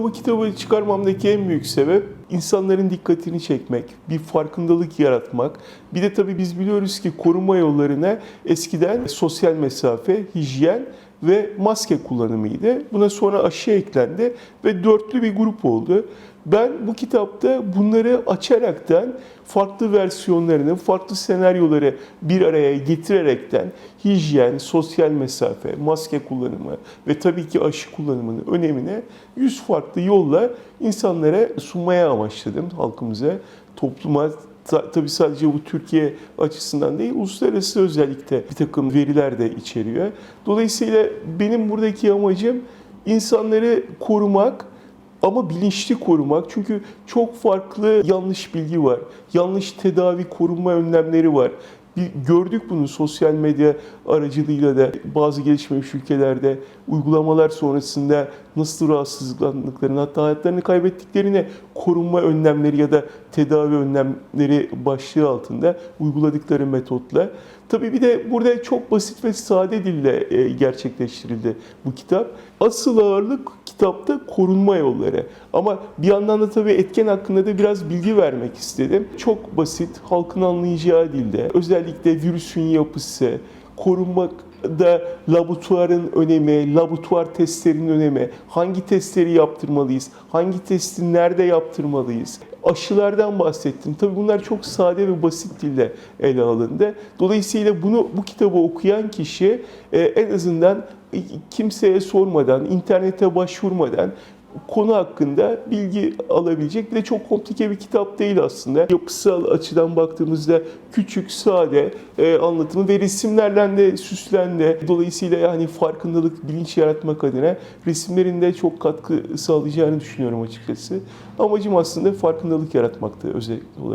Bu kitabı çıkarmamdaki en büyük sebep insanların dikkatini çekmek, bir farkındalık yaratmak. Bir de tabii biz biliyoruz ki koruma yollarına eskiden sosyal mesafe, hijyen ve maske kullanımıydı. Buna sonra aşı eklendi ve dörtlü bir grup oldu. Ben bu kitapta bunları açaraktan farklı versiyonlarını, farklı senaryoları bir araya getirerekten hijyen, sosyal mesafe, maske kullanımı ve tabii ki aşı kullanımının önemine 100 farklı yolla insanlara sunmaya amaçladım halkımıza, topluma Tabii sadece bu Türkiye açısından değil, uluslararası özellikle bir takım veriler de içeriyor. Dolayısıyla benim buradaki amacım insanları korumak, ama bilinçli korumak çünkü çok farklı yanlış bilgi var. Yanlış tedavi korunma önlemleri var. Gördük bunu sosyal medya aracılığıyla da bazı gelişmemiş ülkelerde uygulamalar sonrasında nasıl rahatsızlandıklarını hatta hayatlarını kaybettiklerini korunma önlemleri ya da tedavi önlemleri başlığı altında uyguladıkları metotla. Tabii bir de burada çok basit ve sade dille e, gerçekleştirildi bu kitap. Asıl ağırlık kitapta korunma yolları. Ama bir yandan da tabii etken hakkında da biraz bilgi vermek istedim. Çok basit, halkın anlayacağı dilde. Özellikle virüsün yapısı, korunmakta laboratuvarın önemi, laboratuvar testlerinin önemi, hangi testleri yaptırmalıyız, hangi testi nerede yaptırmalıyız, aşılardan bahsettim. Tabii bunlar çok sade ve basit dille ele alındı. Dolayısıyla bunu bu kitabı okuyan kişi e, en azından kimseye sormadan, internete başvurmadan konu hakkında bilgi alabilecek. Bir de çok komplike bir kitap değil aslında. Yapısal açıdan baktığımızda küçük, sade e, anlatımı ve resimlerle de süslendi. Dolayısıyla yani farkındalık, bilinç yaratmak adına resimlerinde çok katkı sağlayacağını düşünüyorum açıkçası. Amacım aslında farkındalık yaratmaktı özel olarak.